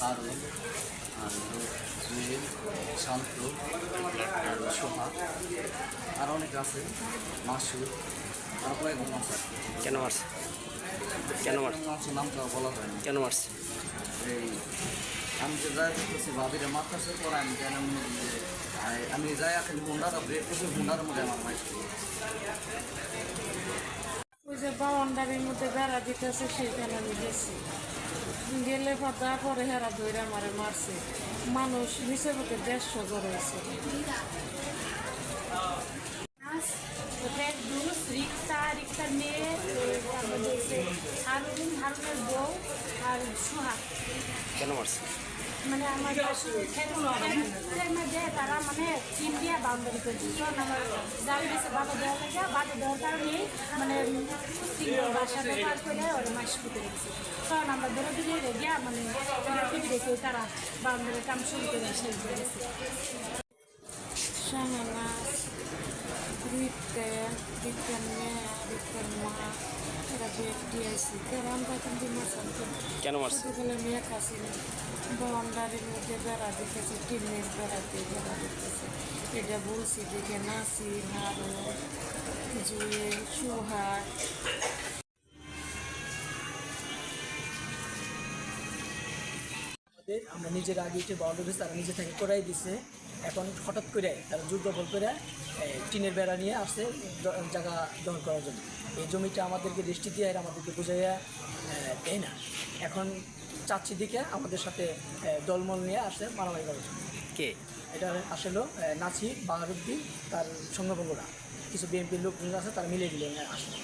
হলো জুয়েল শান্ত আর সোহা আর অনেক আছে মাসুদ আর কয়েকজন আছে। কেন মারছে? কেন মারছে? নামটা বলা যায় না কেন মারছে? এই আমি যে যাই করতেছি ভাবিরে মারতেছে পরে আমি জানি আমি যে আই- আমি যাই এখন হুন্ডাটা ব্রেক করছি হুন্ডার মধ্যে আমার মাইক ওই যে বাউন্ডারির মধ্যে বেড়া দিতেছে সেইখানে আমি গেছি। গেলে পাতা পরে হেরা ধরে আমারে মারছে। মানুষ মুখে দেড়শো জ্বর হয়েছে দুস রিক্সা রিক্সার মেয়ে তারপর হচ্ছে হারুন হারুনের বউ আর সুহা কেন মারছে মানে আমার মধ্যে তারা মানে চিন দিয়ে বাউন্ডারি করে দিচ্ছে কারণ আমার জাল গেছে বাধা দেওয়া লাগে বাধা দেওয়ার কারণে মানে বাসা পার করে ওরা মাস করে দিচ্ছে। কারণ আমরা ধরে দিয়ে গিয়া মানে দেখে তারা বাউন্ডারি কাম শুরু করে কেন মারছে? মেয়ে খাসি বাউন্ডারির মধ্যে বেড়া দিতেছে টিনের বেড়াতে বেড়া দিতেছে এটা বলছি দেখে নাসির হারুন জুয়েল সুহার আমাদের আমরা নিজের আগে যে বাউন্ডারিজ তারা নিজে থেকে করাই দিছে। এখন হঠাৎ করে তারা যুদ্ধ বল করে টিনের বেড়া নিয়ে আসছে জায়গা দখল করার জন্য। এই জমিটা আমাদেরকে দৃষ্টি দিয়ে আমাদেরকে বোঝাইয়া দেয় না। এখন চাচ্ছি দিকে আমাদের সাথে দলমল নিয়ে আসছে মারামারি করার জন্য। কে? এটা আসলে নাচি বাহারুদ্দিন তার সঙ্গভঙ্গরা কিছু বিএনপির লোকজন আছে তারা মিলিয়ে দিলে আসলে।